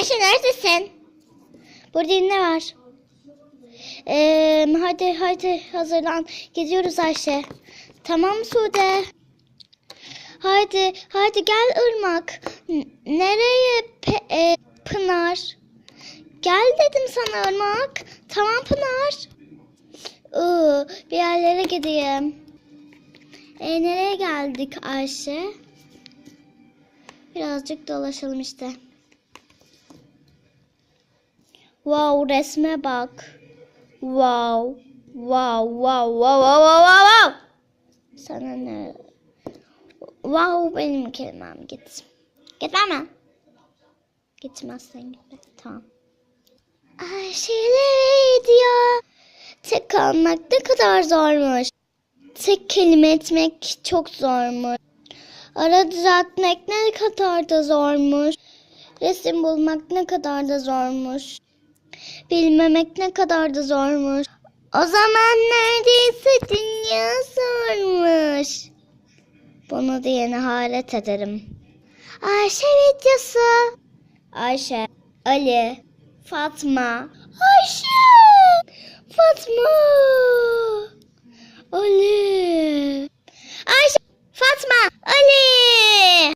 Ayşe neredesin? Burada ne var? Ee, hadi hadi hazırlan. Gidiyoruz Ayşe. Tamam Sude. Haydi haydi gel Irmak. N- nereye Pe- e, Pınar? Gel dedim sana Irmak. Tamam Pınar. Iı, bir yerlere gideyim. E, nereye geldik Ayşe? Birazcık dolaşalım işte. Wow resme bak. Wow. Wow wow wow wow wow wow wow. Sana ne? Wow benim kelimem git. Gitmem mi? Gitmezsen gitme. Tamam. Ayşe'yle diyor. Tek kalmak ne kadar zormuş. Tek kelime etmek çok zormuş. Ara düzeltmek ne kadar da zormuş. Resim bulmak ne kadar da zormuş. Bilmemek ne kadar da zormuş. O zaman neredeyse dünya sormuş. Bunu diyene halet ederim. Ayşe videosu. Ayşe, Ali, Fatma. Ayşe!